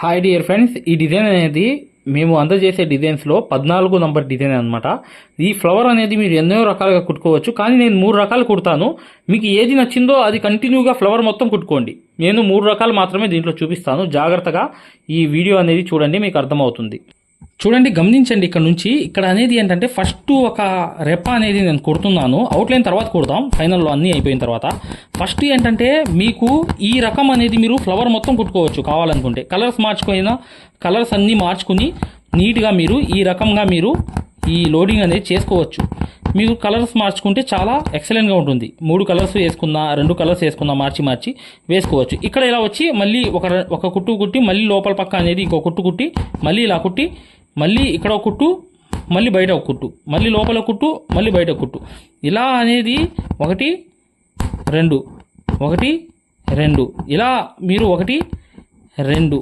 Hi dear friends ఈ design అనేది మేము అందజేసే డిజైన్స్లో పద్నాలుగు నంబర్ డిజైన్ అనమాట ఈ ఫ్లవర్ అనేది మీరు ఎన్నో రకాలుగా కుట్టుకోవచ్చు. కానీ నేను మూడు రకాలు కుడతాను. మీకు ఏది నచ్చిందో అది కంటిన్యూగా ఫ్లవర్ మొత్తం కుట్టుకోండి. నేను మూడు రకాలు మాత్రమే దీంట్లో చూపిస్తాను. జాగ్రత్తగా ఈ వీడియో అనేది చూడండి మీకు అర్థమవుతుంది. చూడండి గమనించండి ఇక్కడ నుంచి. ఇక్కడ అనేది ఏంటంటే ఫస్ట్ ఒక రెప్ప అనేది నేను కొడుతున్నాను. అవుట్లైన్ తర్వాత కొడతాం ఫైనల్లో అన్నీ అయిపోయిన తర్వాత. ఫస్ట్ ఏంటంటే మీకు ఈ రకం అనేది మీరు ఫ్లవర్ మొత్తం కుట్టుకోవచ్చు కావాలనుకుంటే. కలర్స్ మార్చుకున్న? కలర్స్ అన్నీ మార్చుకుని నీట్గా మీరు ఈ రకంగా మీరు ఈ లోడింగ్ అనేది చేసుకోవచ్చు. మీరు కలర్స్ మార్చుకుంటే చాలా ఎక్సలెంట్గా ఉంటుంది. మూడు కలర్స్ వేసుకున్నా రెండు కలర్స్ వేసుకున్నా మార్చి మార్చి వేసుకోవచ్చు. ఇక్కడ ఇలా వచ్చి మళ్ళీ ఒక ఒక కుట్టు కుట్టి మళ్ళీ లోపల పక్క అనేది ఇంకో కుట్టు కుట్టి మళ్ళీ ఇలా కుట్టి మళ్ళీ ఇక్కడ ఒక కుట్టు మళ్ళీ బయట ఒక కుట్టు మళ్ళీ లోపల కుట్టు మళ్ళీ బయట కుట్టు. ఇలా అనేది ఒకటి రెండు. ఒకటి రెండు. ఇలా మీరు ఒకటి రెండు.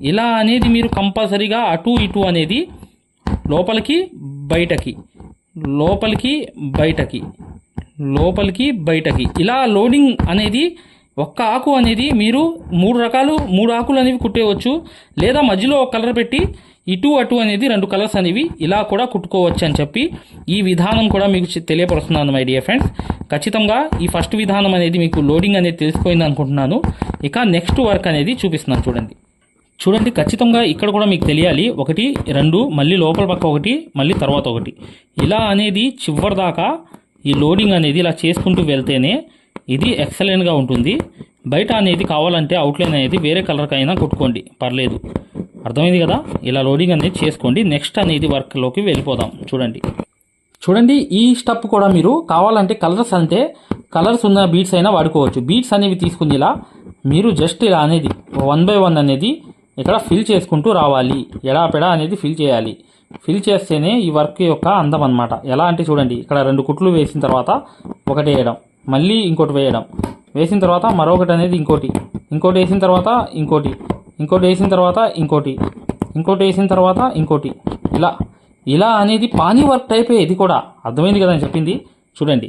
ఇలా అనేది మీరు కంపల్సరీగా అటు ఇటు అనేది లోపలికి బయటకి. లోపలికి బయటకి. లోపలికి బయటకి. ఇలా లోడింగ్ అనేది ఒక్క ఆకు అనేది మీరు మూడు రకాలు మూడు ఆకులు అనేవి కుట్టేయవచ్చు లేదా మధ్యలో ఒక కలర్ పెట్టి ఇటు అటు అనేది రెండు కలర్స్ అనేవి ఇలా కూడా కుట్టుకోవచ్చు అని చెప్పి ఈ విధానం కూడా మీకు తెలియపరుస్తున్నాను మై డియర్ ఫ్రెండ్స్ ఖచ్చితంగా ఈ ఫస్ట్ విధానం అనేది మీకు లోడింగ్ అనేది తెలిసిపోయింది అనుకుంటున్నాను. ఇక నెక్స్ట్ వర్క్ అనేది చూపిస్తున్నాను చూడండి. చూడండి ఖచ్చితంగా ఇక్కడ కూడా మీకు తెలియాలి. ఒకటి రెండు మళ్ళీ లోపల పక్క ఒకటి మళ్ళీ తర్వాత ఒకటి. ఇలా అనేది చివరి దాకా ఈ లోడింగ్ అనేది ఇలా చేసుకుంటూ వెళ్తేనే ఇది ఎక్సలెంట్గా ఉంటుంది. బయట అనేది కావాలంటే అవుట్లైన్ అనేది వేరే కలర్కి అయినా కుట్టుకోండి. పర్లేదు. అర్థమైంది కదా? ఇలా లోడింగ్ అనేది చేసుకోండి. నెక్స్ట్ అనేది వర్క్లోకి వెళ్ళిపోదాం. చూడండి. చూడండి ఈ స్టప్ కూడా మీరు కావాలంటే కలర్స్ అంటే కలర్స్ ఉన్న బీట్స్ అయినా వాడుకోవచ్చు. బీట్స్ అనేవి తీసుకుని ఇలా మీరు జస్ట్ ఇలా అనేది వన్ బై వన్ అనేది ఇక్కడ ఫిల్ చేసుకుంటూ రావాలి. ఎడాపెడా అనేది ఫిల్ చేయాలి. ఫిల్ చేస్తేనే ఈ వర్క్ యొక్క అందం అనమాట ఎలా అంటే చూడండి ఇక్కడ రెండు కుట్లు వేసిన తర్వాత ఒకటి వేయడం మళ్ళీ ఇంకోటి వేయడం. వేసిన తర్వాత మరొకటి అనేది ఇంకోటి. ఇంకోటి వేసిన తర్వాత ఇంకోటి. ఇంకోటి వేసిన తర్వాత ఇంకోటి. ఇంకోటి వేసిన తర్వాత ఇంకోటి. ఇలా. ఇలా అనేది పానీ వర్క్ టైపే ఇది కూడా. అర్థమైంది కదా అని చెప్పింది? చూడండి.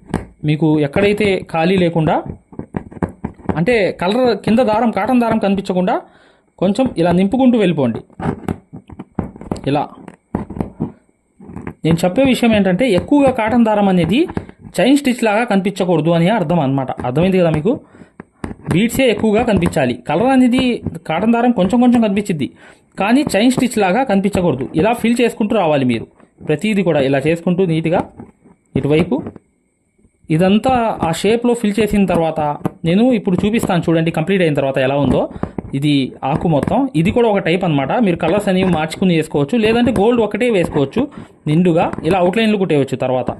మీకు ఎక్కడైతే ఖాళీ లేకుండా అంటే కలర్ కింద దారం కాటన్ దారం కనిపించకుండా కొంచెం ఇలా నింపుకుంటూ వెళ్ళిపోండి. ఇలా. నేను చెప్పే విషయం ఏంటంటే ఎక్కువగా కాటన్ దారం అనేది చైన్ స్టిచ్ లాగా కనిపించకూడదు అని అర్థం అనమాట అర్థమైంది కదా మీకు? బీడ్సే ఎక్కువగా కనిపించాలి. కలర్ అనేది కాటన్ దారం కొంచెం కొంచెం కనిపించింది కానీ చైన్ స్టిచ్ లాగా కనిపించకూడదు. ఇలా ఫిల్ చేసుకుంటూ రావాలి మీరు. ప్రతిదీ కూడా ఇలా చేసుకుంటూ నీట్గా ఇటువైపు ఇదంతా ఆ షేప్లో ఫిల్ చేసిన తర్వాత నేను ఇప్పుడు చూపిస్తాను చూడండి కంప్లీట్ అయిన తర్వాత ఎలా ఉందో. ఇది ఆకు మొత్తం. ఇది కూడా ఒక టైప్ అనమాట మీరు కలర్స్ అనేవి మార్చుకుని వేసుకోవచ్చు. లేదంటే గోల్డ్ ఒకటే వేసుకోవచ్చు. నిండుగా ఇలా అవుట్లైన్లు కుట్టేయచ్చు తర్వాత.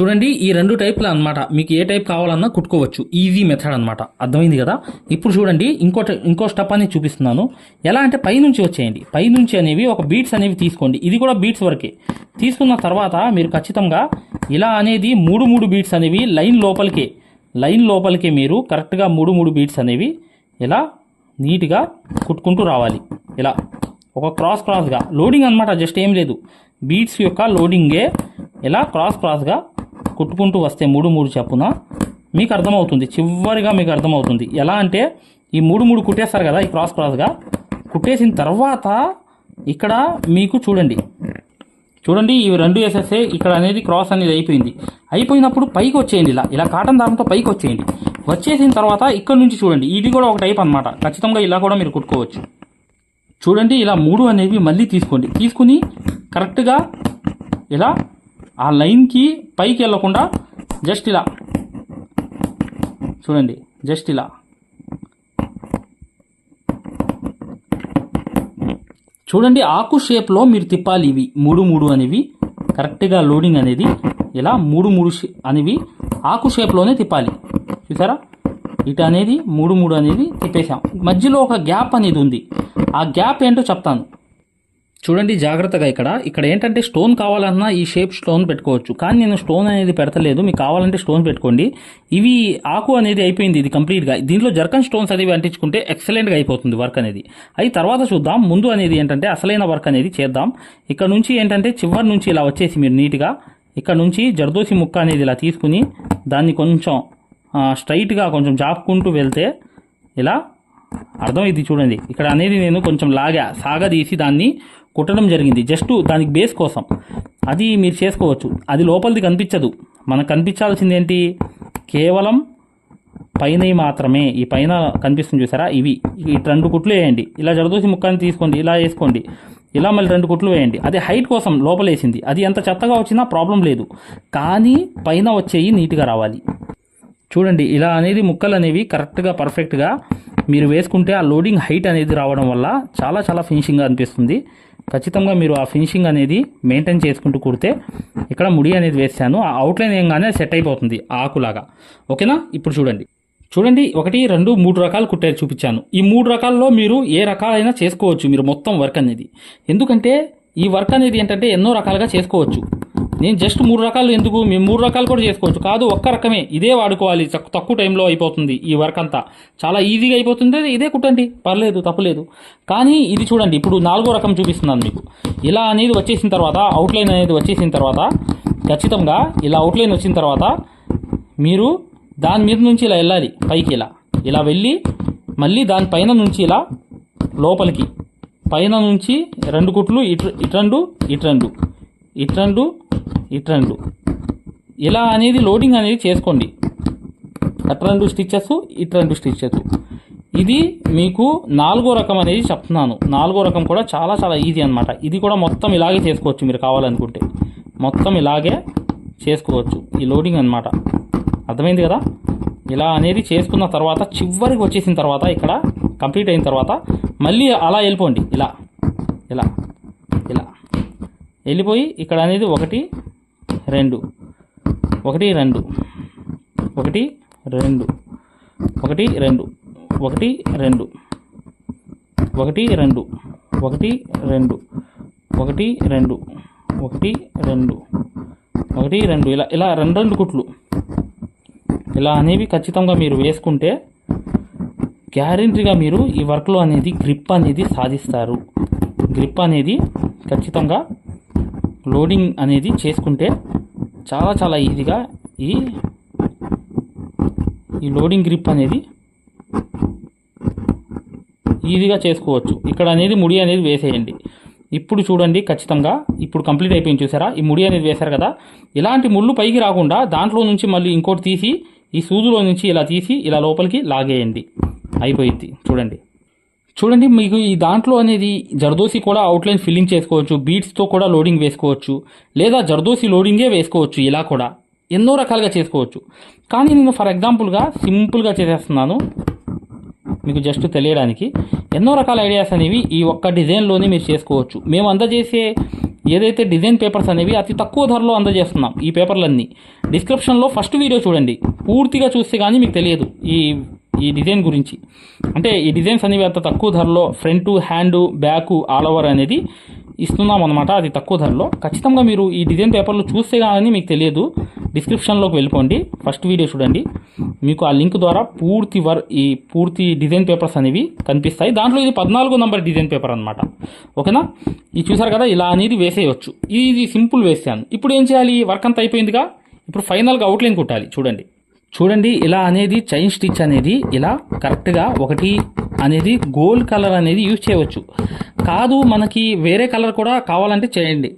చూడండి ఈ రెండు టైప్లు అన్నమాట. మీకు ఏ టైప్ కావాలన్నా కుట్టుకోవచ్చు. ఈజీ మెథడ్ అనమాట అర్థమైంది కదా? ఇప్పుడు చూడండి ఇంకో ఇంకో స్టెప్ అనేది చూపిస్తున్నాను. ఎలా అంటే పైనుంచి వచ్చేయండి. పైనుంచి అనేవి ఒక బీట్స్ అనేవి తీసుకోండి. ఇది కూడా బీట్స్ వరకే. తీసుకున్న తర్వాత మీరు ఖచ్చితంగా ఇలా అనేది మూడు మూడు బీట్స్ అనేవి లైన్ లోపలికే లైన్ లోపలికే మీరు కరెక్ట్గా మూడు మూడు బీట్స్ అనేవి ఇలా నీట్గా కుట్టుకుంటూ రావాలి. ఇలా ఒక క్రాస్ క్రాస్గా. లోడింగ్ అనమాట జస్ట్ ఏం లేదు. బీట్స్ యొక్క లోడింగే ఇలా క్రాస్ క్రాస్గా కుట్టుకుంటూ వస్తే మూడు మూడు చెప్పున మీకు అర్థమవుతుంది. చివరిగా మీకు అర్థమవుతుంది. ఎలా అంటే ఈ మూడు మూడు కుట్టేస్తారు కదా ఈ క్రాస్ క్రాస్గా కుట్టేసిన తర్వాత ఇక్కడ మీకు చూడండి. చూడండి ఇవి రెండు వేసేస్తే ఇక్కడ అనేది క్రాస్ అనేది అయిపోయింది. అయిపోయినప్పుడు పైకి వచ్చేయండి ఇలా. ఇలా కాటన్ దారంతో పైకి వచ్చేయండి. వచ్చేసిన తర్వాత ఇక్కడ నుంచి చూడండి. ఇది కూడా ఒక టైప్ అన్నమాట. ఖచ్చితంగా ఇలా కూడా మీరు కుట్టుకోవచ్చు. చూడండి ఇలా మూడు అనేవి మళ్ళీ తీసుకోండి. తీసుకుని కరెక్ట్గా ఇలా ఆ లైన్కి పైకి వెళ్ళకుండా జస్ట్ ఇలా. చూడండి జస్ట్ ఇలా. చూడండి ఆకు షేప్లో మీరు తిప్పాలి ఇవి. మూడు మూడు అనేవి. కరెక్ట్గా లోడింగ్ అనేది ఇలా మూడు మూడు అనేవి ఆకు షేప్లోనే తిప్పాలి. చూసారా? ఇటు అనేది మూడు మూడు అనేది తిప్పేశాం. మధ్యలో ఒక గ్యాప్ అనేది ఉంది. ఆ గ్యాప్ ఏంటో చెప్తాను. చూడండి జాగ్రత్తగా ఇక్కడ. ఇక్కడ ఏంటంటే స్టోన్ కావాలన్నా ఈ షేప్ స్టోన్ పెట్టుకోవచ్చు. కానీ నేను స్టోన్ అనేది పెడతలేదు. మీకు కావాలంటే స్టోన్ పెట్టుకోండి. ఇవి ఆకు అనేది అయిపోయింది ఇది కంప్లీట్గా దీంట్లో జర్కన్ స్టోన్స్ అనేవి అంటించుకుంటే ఎక్సలెంట్గా అయిపోతుంది వర్క్ అనేది. అది తర్వాత చూద్దాం. ముందు అనేది ఏంటంటే అసలైన వర్క్ అనేది చేద్దాం. ఇక్కడ నుంచి ఏంటంటే చివరి నుంచి ఇలా వచ్చేసి మీరు నీట్గా ఇక్కడ నుంచి జర్దోసి ముక్క అనేది ఇలా తీసుకుని దాన్ని కొంచెం స్ట్రైట్గా కొంచెం జాపుకుంటూ వెళ్తే ఇలా అర్థం ఇది చూడండి. ఇక్కడ అనేది నేను కొంచెం లాగా సాగదీసి దాన్ని కుట్టడం జరిగింది. జస్ట్ దానికి బేస్ కోసం. అది మీరు చేసుకోవచ్చు. అది లోపలిది కనిపించదు. మనకు కనిపించాల్సింది ఏంటి? కేవలం పైన మాత్రమే. ఈ పైన కనిపిస్తుంది చూసారా? ఇవి. ఈ రెండు కుట్లు వేయండి. ఇలా జడదోసి ముక్కని తీసుకోండి. ఇలా వేసుకోండి. ఇలా మళ్ళీ రెండు కుట్లు వేయండి. అది హైట్ కోసం లోపలేసింది. అది ఎంత చెత్తగా వచ్చినా ప్రాబ్లం లేదు. కానీ పైన వచ్చేవి నీట్గా రావాలి. చూడండి. ఇలా అనేది ముక్కలు అనేవి కరెక్ట్గా పర్ఫెక్ట్గా మీరు వేసుకుంటే ఆ లోడింగ్ హైట్ అనేది రావడం వల్ల చాలా చాలా ఫినిషింగ్గా అనిపిస్తుంది. ఖచ్చితంగా మీరు ఆ ఫినిషింగ్ అనేది మెయింటైన్ చేసుకుంటూ కుడితే ఇక్కడ ముడి అనేది వేసాను. ఆ అవుట్లైన్ ఏంగానే సెట్ అయిపోతుంది ఆకులాగా. ఓకేనా? ఇప్పుడు చూడండి. చూడండి ఒకటి రెండు మూడు రకాలు కుట్టారు చూపించాను. ఈ మూడు రకాల్లో మీరు ఏ రకాలైనా చేసుకోవచ్చు మీరు మొత్తం వర్క్ అనేది. ఎందుకంటే ఈ వర్క్ అనేది ఏంటంటే ఎన్నో రకాలుగా చేసుకోవచ్చు. నేను జస్ట్ మూడు రకాలు ఎందుకు? మేము మూడు రకాలు కూడా చేసుకోవచ్చు. కాదు ఒక్క రకమే. ఇదే వాడుకోవాలి. తక్కువ టైంలో అయిపోతుంది ఈ వర్క్ అంతా. చాలా ఈజీగా అయిపోతుంది. ఇదే కుట్టండి. పర్లేదు తప్పలేదు. కానీ ఇది చూడండి. ఇప్పుడు నాలుగో రకం చూపిస్తున్నాను మీకు. ఇలా అనేది వచ్చేసిన తర్వాత అవుట్లైన్ అనేది వచ్చేసిన తర్వాత ఖచ్చితంగా ఇలా అవుట్లైన్ వచ్చిన తర్వాత మీరు దాని మీద నుంచి ఇలా వెళ్ళాలి. పైకి ఇలా. ఇలా వెళ్ళి మళ్ళీ దానిపైన నుంచి ఇలా లోపలికి. పైన నుంచి రెండు కుట్లు ఇటు ఇట్రండు ఇట్రండు ఇట్రండు ఇట్రండు ఇలా అనేది లోడింగ్ అనేది చేసుకోండి. అటు స్టిచ్చెస్ ఇటు స్టిచ్చెస్. ఇది మీకు నాలుగో రకం అనేది చెప్తున్నాను. నాలుగో రకం కూడా చాలా చాలా ఈజీ అనమాట ఇది కూడా మొత్తం ఇలాగే చేసుకోవచ్చు మీరు కావాలనుకుంటే. మొత్తం ఇలాగే చేసుకోవచ్చు. ఈ లోడింగ్ అన్నమాట. అర్థమైంది కదా? ఇలా అనేది చేసుకున్న తర్వాత చివరికి వచ్చేసిన తర్వాత ఇక్కడ కంప్లీట్ అయిన తర్వాత మళ్ళీ అలా వెళ్ళిపోండి ఇలా ఇలా ఇలా వెళ్ళిపోయి ఇక్కడ అనేది ఒకటి రెండు ఒకటి రెండు ఒకటి రెండు ఒకటి రెండు ఒకటి రెండు ఒకటి రెండు ఒకటి రెండు ఒకటి రెండు ఒకటి రెండు ఒకటి రెండు ఇలా ఇలా రెండు రెండు కుట్లు ఇలా అనేవి ఖచ్చితంగా మీరు వేసుకుంటే గ్యారెంటీగా మీరు ఈ వర్క్లో అనేది గ్రిప్ అనేది సాధిస్తారు. గ్రిప్ అనేది ఖచ్చితంగా లోడింగ్ అనేది చేసుకుంటే చాలా చాలా ఈజీగా ఈ ఈ లోడింగ్ గ్రిప్ అనేది ఈజీగా చేసుకోవచ్చు. ఇక్కడ అనేది ముడి అనేది వేసేయండి. ఇప్పుడు చూడండి ఖచ్చితంగా ఇప్పుడు కంప్లీట్ అయిపోయింది చూసారా? ఈ ముడి అనేది వేశారు కదా? ఇలాంటి ముళ్ళు పైకి రాకుండా దాంట్లో నుంచి మళ్ళీ ఇంకోటి తీసి ఈ సూదులో నుంచి ఇలా తీసి ఇలా లోపలికి లాగేయండి. అయిపోయింది. చూడండి. చూడండి మీకు ఈ దాంట్లో అనేది జర్దోసి కూడా అవుట్లైన్ ఫిల్లింగ్ చేసుకోవచ్చు బీట్స్తో కూడా లోడింగ్ వేసుకోవచ్చు లేదా జర్దోసి లోడింగే వేసుకోవచ్చు ఇలా కూడా. ఎన్నో రకాలుగా చేసుకోవచ్చు. కానీ నేను ఫర్ ఎగ్జాంపుల్గా సింపుల్గా చేసేస్తున్నాను. మీకు జస్ట్ తెలియడానికి. ఎన్నో రకాల ఐడియాస్ అనేవి ఈ ఒక్క డిజైన్లోనే మీరు చేసుకోవచ్చు. మేము అందజేసే ఏదైతే డిజైన్ పేపర్స్ అనేవి అతి తక్కువ ధరలో అందజేస్తున్నాం ఈ పేపర్లన్నీ డిస్క్రిప్షన్లో ఫస్ట్ వీడియో చూడండి. పూర్తిగా చూస్తే కానీ మీకు తెలియదు ఈ ఈ డిజైన్ గురించి. అంటే ఈ డిజైన్స్ అనేవి అంత తక్కువ ధరలో front hand back all over అనేది ఇస్తున్నాం అనమాట అది తక్కువ ధరలో. ఖచ్చితంగా మీరు ఈ డిజైన్ పేపర్లు చూస్తే కానీ మీకు తెలియదు. డిస్క్రిప్షన్లోకి వెళ్ళిపోండి. ఫస్ట్ వీడియో చూడండి. మీకు ఆ లింక్ ద్వారా పూర్తి వర్ ఈ పూర్తి డిజైన్ పేపర్స్ అనేవి కనిపిస్తాయి. దాంట్లో ఇది పద్నాలుగో నంబర్ డిజైన్ పేపర్ అనమాట ఓకేనా? ఇది చూసారు కదా ఇలా అనేది వేసేయచ్చు. ఇది సింపుల్ వేసాను. ఇప్పుడు ఏం చేయాలి? వర్క్ అంతా అయిపోయిందిగా? ఇప్పుడు ఫైనల్గా అవుట్లైన్ కుట్టాలి. చూడండి. చూడండి ఇలా అనేది చైన్ స్టిచ్ అనేది ఇలా కరెక్ట్గా ఒకటి అనేది గోల్డ్ కలర్ అనేది యూజ్ చేయవచ్చు. కాదు మనకి వేరే కలర్ కూడా కావాలంటే చేయండి.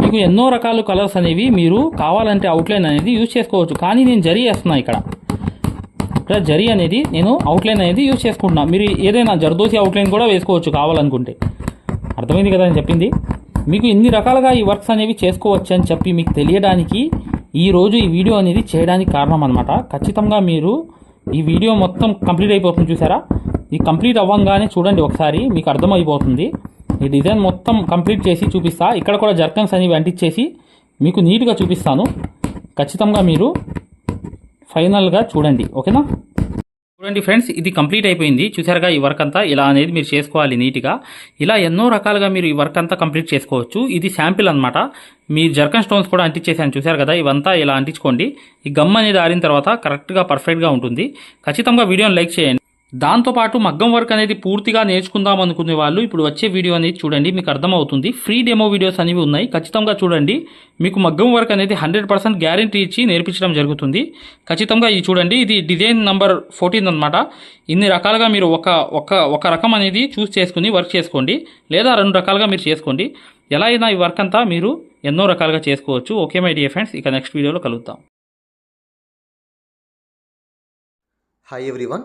మీకు ఎన్నో రకాల కలర్స్ అనేవి మీరు కావాలంటే అవుట్లైన్ అనేది యూజ్ చేసుకోవచ్చు. కానీ నేను జరీ వేస్తున్నా ఇక్కడ. ఇక్కడ జరీ అనేది నేను అవుట్లైన్ అనేది యూజ్ చేసుకుంటున్నా. మీరు ఏదైనా జర్దోసి అవుట్లైన్ కూడా వేసుకోవచ్చు కావాలనుకుంటే. అర్థమైంది కదా నేను చెప్పింది? మీకు ఎన్ని రకాలుగా ఈ వర్క్స్ అనేవి చేసుకోవచ్చు అని చెప్పి మీకు తెలియడానికి ఈ రోజు ఈ వీడియో అనేది చేయడానికి కారణం అనమాట ఖచ్చితంగా మీరు ఈ వీడియో మొత్తం కంప్లీట్ అయిపోతుంది చూసారా? ఈ కంప్లీట్ అవ్వంగానే చూడండి ఒకసారి మీకు అర్థమైపోతుంది. ఈ డిజైన్ మొత్తం కంప్లీట్ చేసి చూపిస్తా. ఇక్కడ కూడా జర్కన్స్ అనేవి అంటించేసి మీకు నీట్గా చూపిస్తాను. ఖచ్చితంగా మీరు ఫైనల్గా చూడండి. ఓకేనా? చూడండి ఫ్రెండ్స్ ఇది కంప్లీట్ అయిపోయింది. చూసారుగా ఈ వర్క్ అంతా ఇలా అనేది మీరు చేసుకోవాలి నీట్గా. ఇలా ఎన్నో రకాలుగా మీరు ఈ వర్క్ అంతా కంప్లీట్ చేసుకోవచ్చు. ఇది శాంపిల్ అనమాట మీ జర్కన్ స్టోన్స్ కూడా అంటించేసాను. చూసారు కదా ఇవంతా ఇలా అంటించుకోండి. ఈ గమ్ అనేది ఆరిన తర్వాత కరెక్ట్గా పర్ఫెక్ట్గా ఉంటుంది. ఖచ్చితంగా వీడియోని లైక్ చేయండి. దాంతోపాటు మగ్గం వర్క్ అనేది పూర్తిగా నేర్చుకుందాం అనుకునే వాళ్ళు ఇప్పుడు వచ్చే వీడియో అనేది చూడండి మీకు అర్థమవుతుంది. ఫ్రీ డెమో వీడియోస్ అనేవి ఉన్నాయి. ఖచ్చితంగా చూడండి. మీకు మగ్గం వర్క్ అనేది హండ్రెడ్ పర్సెంట్ గ్యారంటీ ఇచ్చి నేర్పించడం జరుగుతుంది. ఖచ్చితంగా ఇది చూడండి ఇది డిజైన్ నెంబర్ ఫోర్టీన్ అనమాట ఇన్ని రకాలుగా మీరు ఒక ఒక ఒక రకం అనేది చూస్ చేసుకుని వర్క్ చేసుకోండి. లేదా రెండు రకాలుగా మీరు చేసుకోండి. ఎలా అయినా ఈ వర్క్ అంతా మీరు ఎన్నో రకాలుగా చేసుకోవచ్చు. ఓకే మై డియర్ ఫ్రెండ్స్ ఇక నెక్స్ట్ వీడియోలో కలుగుతాం హాయ్ ఎవ్రీవన్